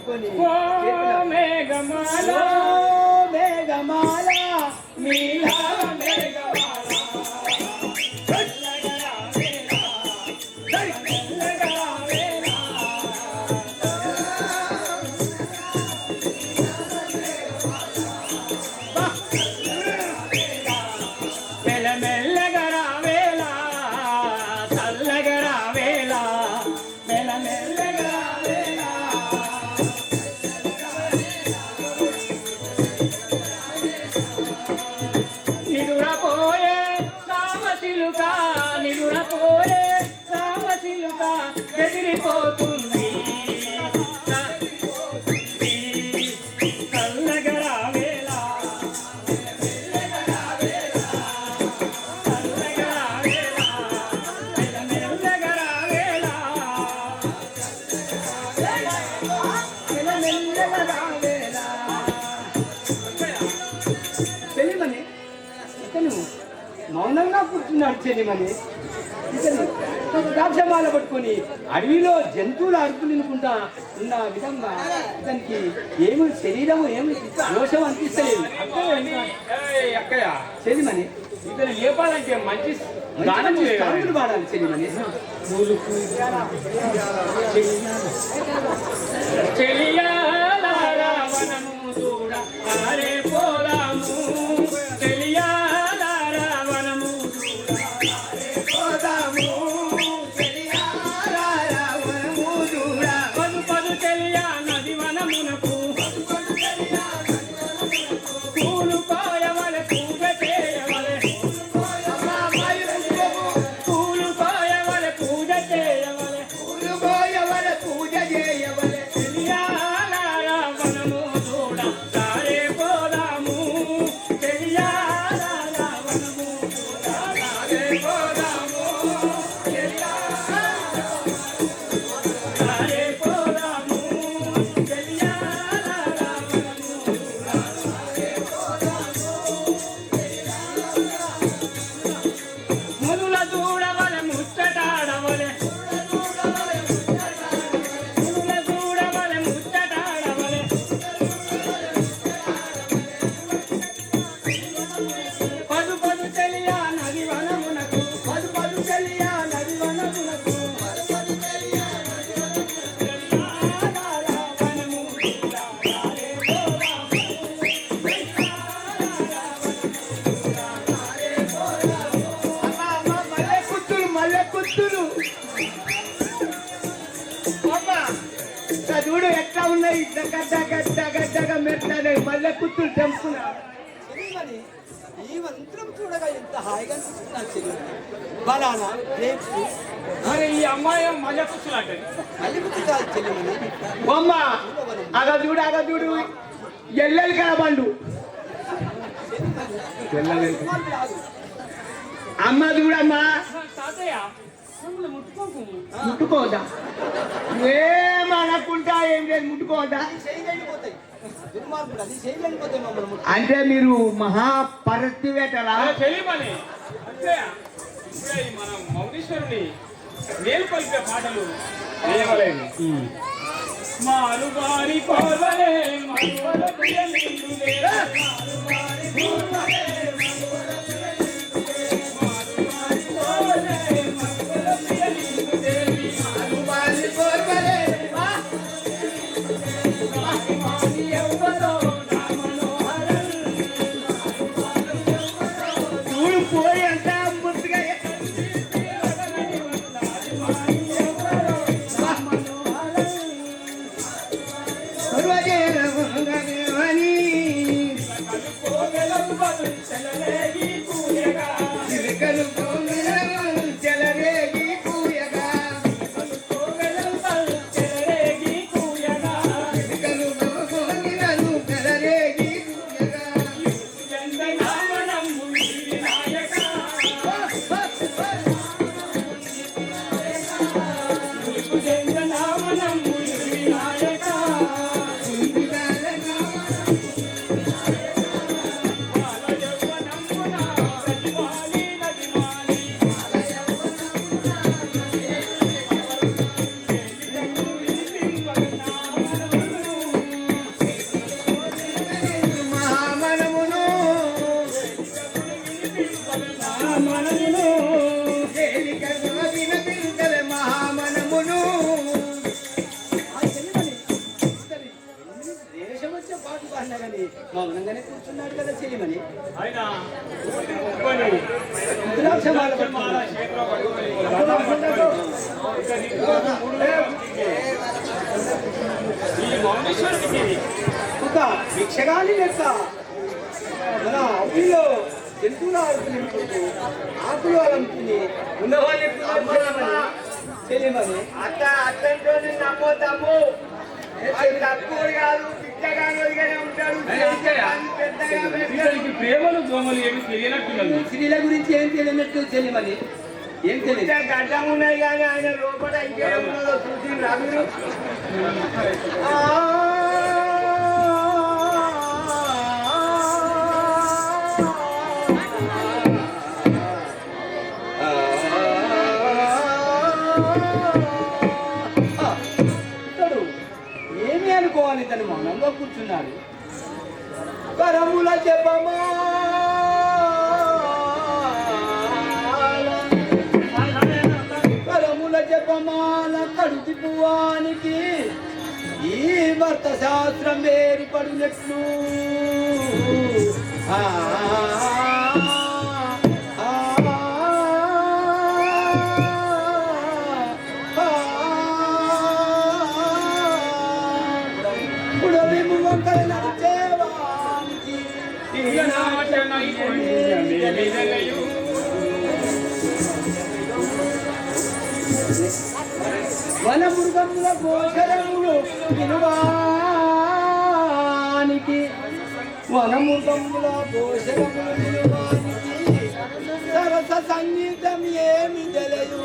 పట్టుకొని ఓ మేఘమాల ఒక ద్రాక్షమాల పట్టుకొని అడవిలో జంతువుల అరుపులు వినుకుంటా ఉన్న విధంగా ఇతనికి ఏమి శరీరం ఏమి దోషం అనిపిస్తలేదు. ఇతను లేపాలంటే మంచి గానం పాడాలి ఉన్నాయి గడ్డ గడ్డ గడ్డగా మెట్టాలి మల్లె కుత్తులు తెంపుకున్నా. ఈ మంత్రం చూడగా ఎంత హాయిగా అనిపిస్తున్నా చెల్లి బలానా రేపు మరి ఈ అమ్మాయి మళ్ళీ కూర్చున్నట్టు మళ్ళీ కుత్తు కాదు చెల్లి బొమ్మ అగ చూడు అగ చూడు. ఎల్లెలు కదా బండు. అమ్మ చూడమ్మా తాతయ్య ముట్టుకోవద్దా? ఏమనకుంటా ఏం లేదు ముట్టుకోవద్దా? అంటే మీరు మహాపరతివేటలా ఇప్పుడే ఈ మనం మౌనీశ్వరుని మేలు పలిపే పాటలు వేయవలేము మారు బారి పోవలే మరువల ప్రియలింగులే. మారు మహామనమును. తేలిక గోదిన తిరుగల దేశం వచ్చే పాటు పాడినా కానీ మౌనంగానే కూర్చున్నాడు కదా చెలిమని ఆయన లెక్క. నింపుకుంటూ ఆకులు అలంపుని ఉన్నవాళ్ళు తెలియమని ఉంటాడు. పెద్దగా ఇతనికి ప్రేమలు దోమలు ఏమి తెలియనట్టున్నది. స్త్రీల గురించి ఏం తెలియనట్టు తెలియమని ఏం తెలియదు. గడ్డం ఉన్నాయి కానీ ఆయన లోపల ఇంకేం ఉన్నదో చూసి మీరు మౌనంగా కరముల చెప్పమా కరముల జపమాల కడుతి పువ్వానికి. ఈ భర్త శాస్త్రం వేరుపడినట్లు. ఆ, వనమృగముల గోచరములు వినువానికి. వనమృగముల గోచరములు వినువానికి. సరస సంగీతం ఏమి తెలియదు.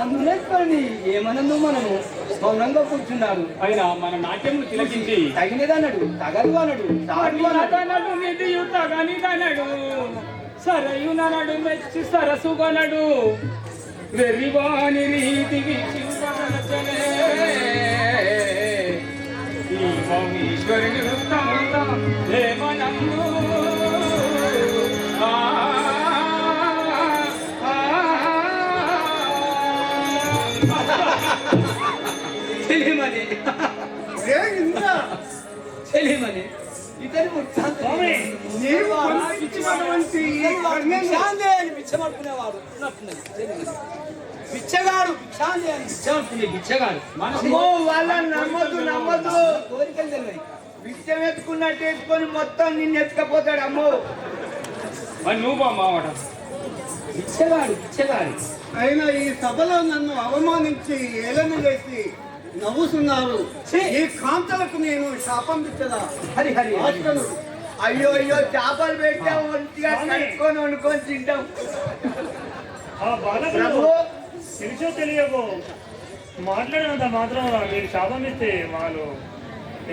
ఈ మందులేసుకోండి ఏమనందు మనము? మౌనంగా కూర్చున్నాడు. అయినా మన నాట్యములు తిలకించి తగినదన్నాడు తగదు అన్నాడు తాడు నిధియుతగని తనడు సరయునడు మెచ్చి సరసుగనడు. వెర్రివాని రీతికి చింతనచనే ఇతని కర్ణను- అని పిచ్చమడుకునేవాడు పిచ్చమడుకునే కోరికలు తెలియదు ఎత్తుకున్నట్టు ఎత్తుకొని మొత్తం నిన్ను ఎత్తుకపోతాడు అమ్మో. మరి నువ్వు బా మావట. బిచ్చగాడు బిచ్చగాడు అయినా ఈ సభలో నన్ను అవమానించి ఏలన చేసి నవ్వుతున్నారు! ఈ కాంతలకు నేను శాపం ఇచ్చదా హరి హరి అయ్యో అయ్యో చేపలు పెట్టా ఒంటిగా కట్టుకొని వండుకొని తింటాం. తెలుసో. తెలియకో. మాట్లాడినంత మాత్రం మీరు శాపం ఇస్తే వాళ్ళు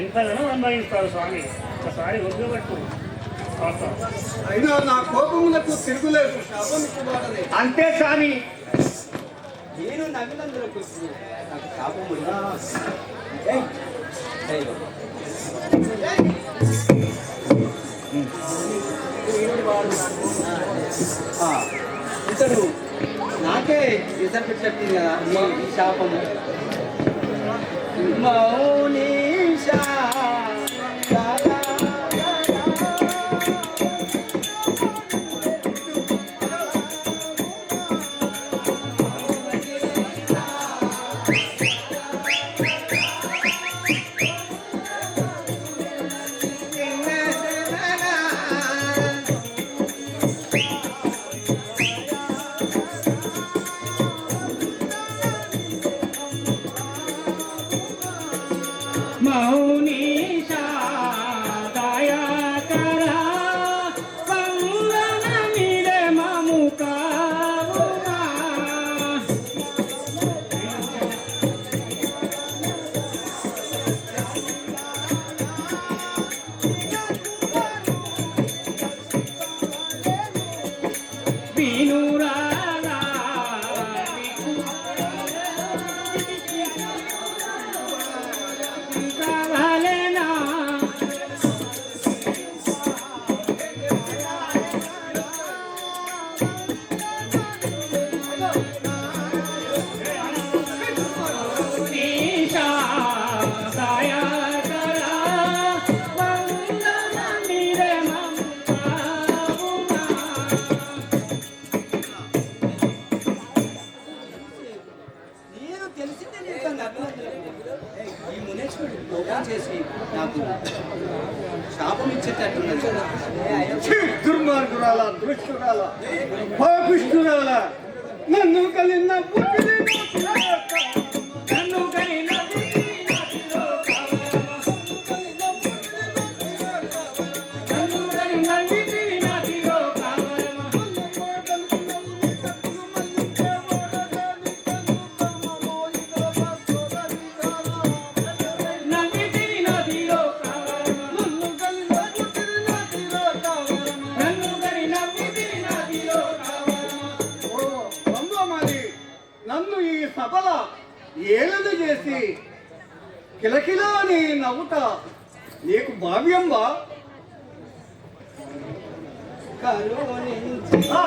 ఎంతగానో అనుభవిస్తారు స్వామి. ఒకసారి కాస్త అయినా నా కోపములకు తిరుగులేదు శాపం అంతే స్వామి. నేను నవ్వినందులకు నాకు ఆ, ఇతడు నాకే ఇతర పెట్టింది కదా ఈ శాపము మౌనీషా సభల ఏలన చేసి కిలకిలా అని నవ్వుట నీకు భావ్యంబా కరుణించి ఆ,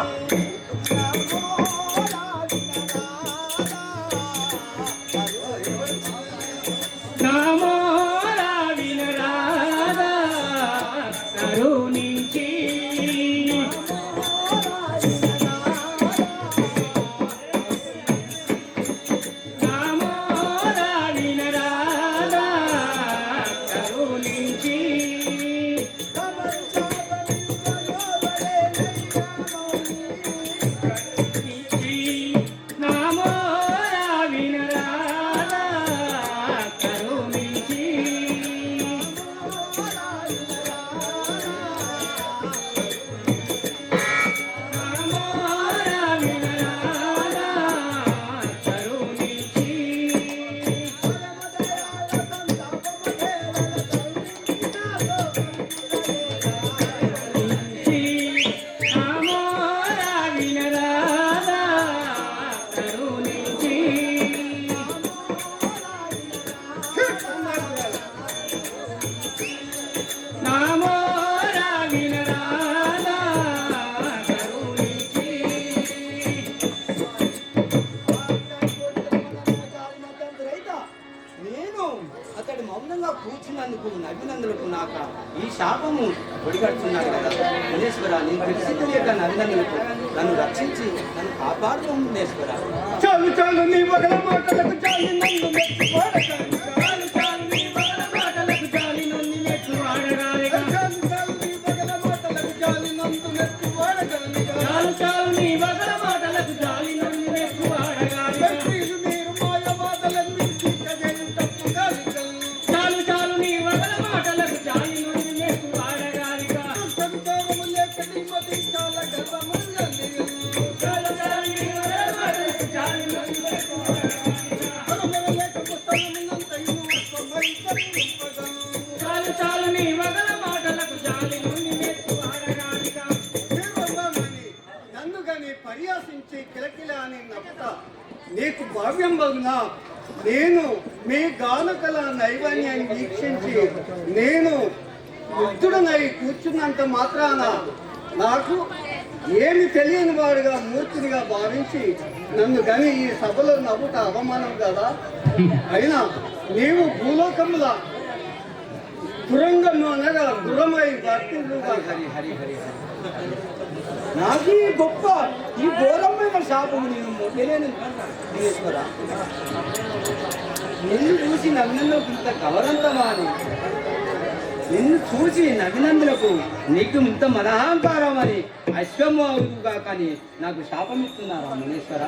చాలు చాలు నీ మగల మాటలకు చాలి నన్ను మెచ్చు కిలకిల అని నవ్వుట నీకు భావ్యం వలన నేను మీ గానకల నైవేణ్యాన్ని వీక్షించి నేను వృద్ధుడనై కూర్చున్నంత మాత్రాన నాకు ఏమి తెలియని వాడుగా మూర్తినిగా భావించి నన్ను గని ఈ సభలో నవ్వుట అవమానం కదా? అయినా నీవు భూలోకముల దురంగము అనగా దురమై నాకు ఈ గొప్ప ఈ ఘోరమైన శాపము నేను మునేశ్వర నిన్ను చూసి నవ్వినందుకు ఇంత కవరంతమా అని నిన్ను చూసి నవ్వినందులకు నీకు ఇంత మనహాంకారం అని అవుగా కానీ నాకు శాపం ఇస్తున్నారా మునేశ్వర?